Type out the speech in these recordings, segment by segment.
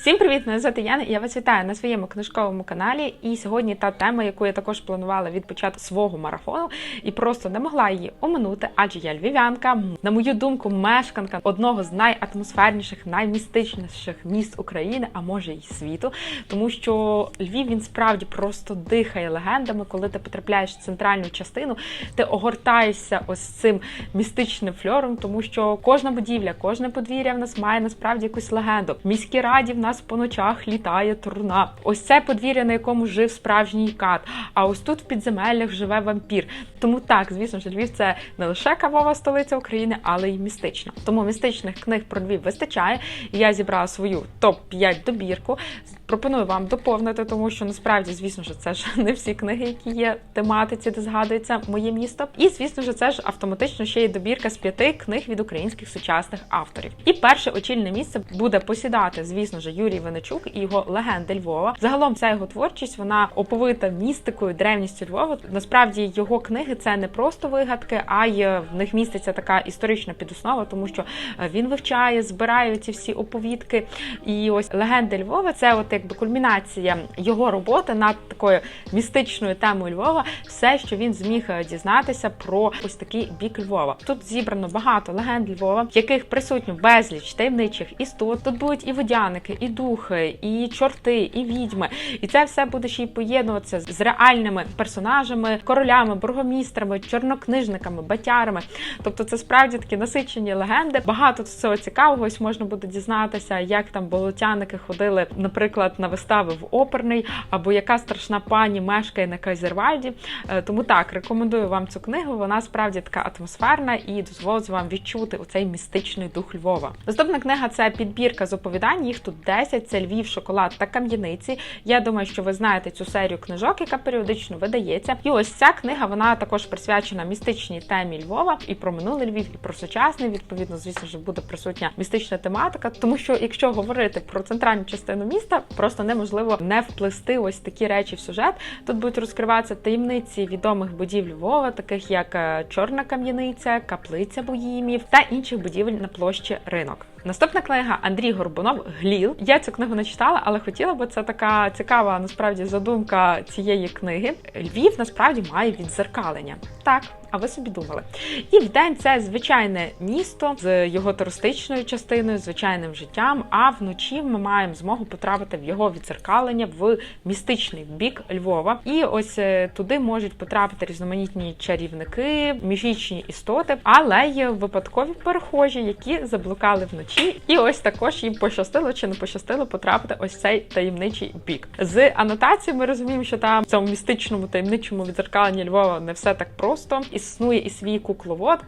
Всім привіт! Мене звати Яна. Я вас вітаю на своєму книжковому каналі. І сьогодні та тема, яку я також планувала від початку свого марафону, і просто не могла її оминути, адже я львів'янка. На мою думку, мешканка одного з найатмосферніших, наймістичніших міст України, а може й світу. Тому що Львів він справді просто дихає легендами. Коли ти потрапляєш в центральну частину, ти огортаєшся ось цим містичним фльором, тому що кожна будівля, кожне подвір'я в нас має насправді якусь легенду. В міській раді в нас по ночах літає труна. Ось це подвір'я, на якому жив справжній кат. А ось тут в підземеллях живе вампір. Тому так, звісно ж, Львів це не лише кавова столиця України, але й містична. Тому містичних книг про Львів вистачає. Я зібрала свою топ 5 добірку. Пропоную вам доповнити, тому що насправді, звісно ж, це ж не всі книги, які є в тематиці, де згадується моє місто. І звісно ж, це ж автоматично ще й добірка з п'яти книг від українських сучасних авторів. І перше очільне місце буде посідати, звісно ж, Юрій Венечук і його легенди Львова. Загалом ця його творчість вона оповита містикою, древністю Львова. Насправді його книги це не просто вигадки, а й в них міститься така історична підоснова, тому що е, він вивчає, збирає ці всі оповідки. І ось легенди Львова це от якби кульмінація його роботи над такою містичною темою Львова, все, що він зміг е, дізнатися про ось такий бік Львова. Тут зібрано багато легенд Львова, яких присутньо безліч таємничих істот. Тут будуть і водяники, і духи, і чорти, і відьми. І це все буде ще й поєднуватися з реальними персонажами, королями, бургомістрами, чорнокнижниками, батярами. Тобто, це справді такі насичені легенди. Багато всього цікавого. Ось можна буде дізнатися, як там болотяники ходили, наприклад, на вистави в оперний, або яка страшна пані мешкає на Кайзервальді. Е, Тому так рекомендую вам цю книгу. Вона справді така атмосферна і дозволить вам відчути оцей містичний дух Львова. Наступна книга це підбірка з оповідань. Їх тут 10. Це Львів, шоколад та кам'яниці. Я думаю, що ви знаєте цю серію книжок, яка періодично видається. І ось ця книга вона також присвячена містичній темі Львова і про минулий Львів, і про сучасний. Відповідно, звісно ж, буде присутня містична тематика. Тому що, якщо говорити про центральну частину міста, просто неможливо не вплести ось такі речі в сюжет. Тут будуть розкриватися таємниці відомих будівель Львова, таких як е, Чорна кам'яниця, каплиця Боїмів та інших будівель на площі ринок. Наступна книга Андрій Горбунов Гліл. Я цю книгу не читала, але хотіла би це така цікава насправді задумка цієї книги. Львів насправді має відзеркалення. Так. А ви собі думали? І вдень це звичайне місто з його туристичною частиною, звичайним життям. А вночі ми маємо змогу потрапити в його відзеркалення в містичний бік Львова. І ось е, туди можуть потрапити різноманітні чарівники, міфічні істоти, але є випадкові перехожі, які заблукали вночі. І ось також їм пощастило чи не пощастило потрапити ось цей таємничий бік. З анотації ми розуміємо, що там в цьому містичному таємничому відзеркаленні Львова не все так просто. Існує і свій кукловод,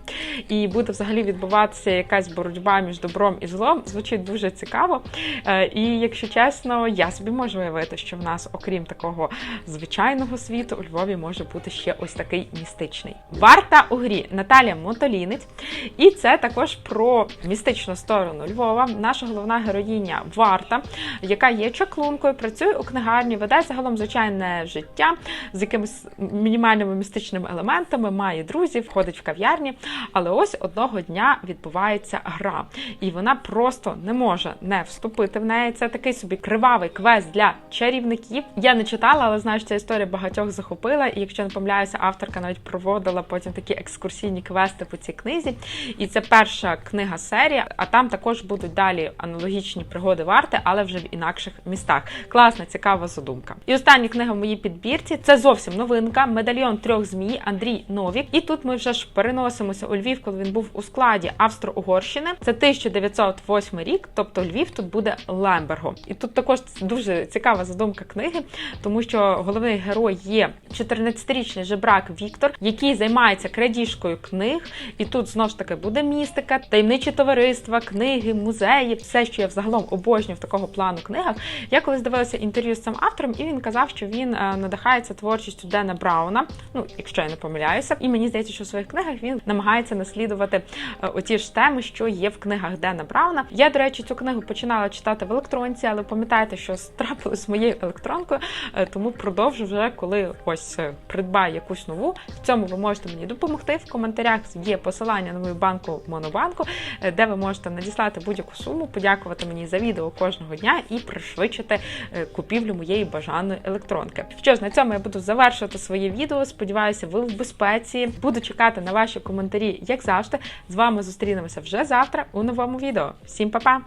і буде взагалі відбуватися якась боротьба між добром і злом. Звучить дуже цікаво. Е, І якщо чесно, я собі можу уявити, що в нас, окрім такого звичайного світу, у Львові може бути ще ось такий містичний. Варта у грі Наталія Мотолінець. І це також про містичну сторону Львова. Наша головна героїня Варта, яка є чаклункою, працює у книгарні, веде загалом звичайне життя з якимись мінімальними містичними елементами, має друзів, ходить в кав'ярні. Але ось одного дня відбувається гра, і вона просто не може не вступити в неї. Це такий собі кривавий квест для чарівників. Я не читала, але знаю, що ця історія багатьох захопила. І якщо не помиляюся, авторка навіть проводила потім такі екскурсійні квести по цій книзі. І це перша книга серії, а там також будуть далі аналогічні пригоди варти, але вже в інакших містах. Класна, цікава задумка. І остання книга в моїй підбірці це зовсім новинка. Медальйон трьох змій Андрій Новік. І тут ми вже ж переносимося у Львів, коли він був у складі Австро-Угорщини. Це 1908 рік, тобто Львів тут буде Лемберго. І тут також дуже цікава задумка книги, тому що головний герой є 14-річний жебрак Віктор, який займається крадіжкою книг. І тут знову ж таки буде містика, таємничі товариства, книги, музеї, все, що я взагалом обожнюю в такого плану книгах. Я колись дивилася інтерв'ю з цим автором, і він казав, що він е, надихається творчістю Дена Брауна. Ну, якщо я не помиляюся, і мені здається, що в своїх книгах він намагається наслідувати е, оті ж теми, що є в книгах Дена Брауна. Я, до речі, цю книгу починала читати в електронці, але пам'ятаєте, що трапилось з моєю електронкою, е, тому продовжу вже коли ось придбаю якусь нову. В цьому ви можете мені допомогти. В коментарях є посилання на мою банку Монобанку, де ви можете надіслати надіслати будь-яку суму, подякувати мені за відео кожного дня і пришвидшити е, купівлю моєї бажаної електронки. Що ж, на цьому я буду завершувати своє відео. Сподіваюся, ви в безпеці. Буду чекати на ваші коментарі, як завжди. З вами зустрінемося вже завтра у новому відео. Всім па-па!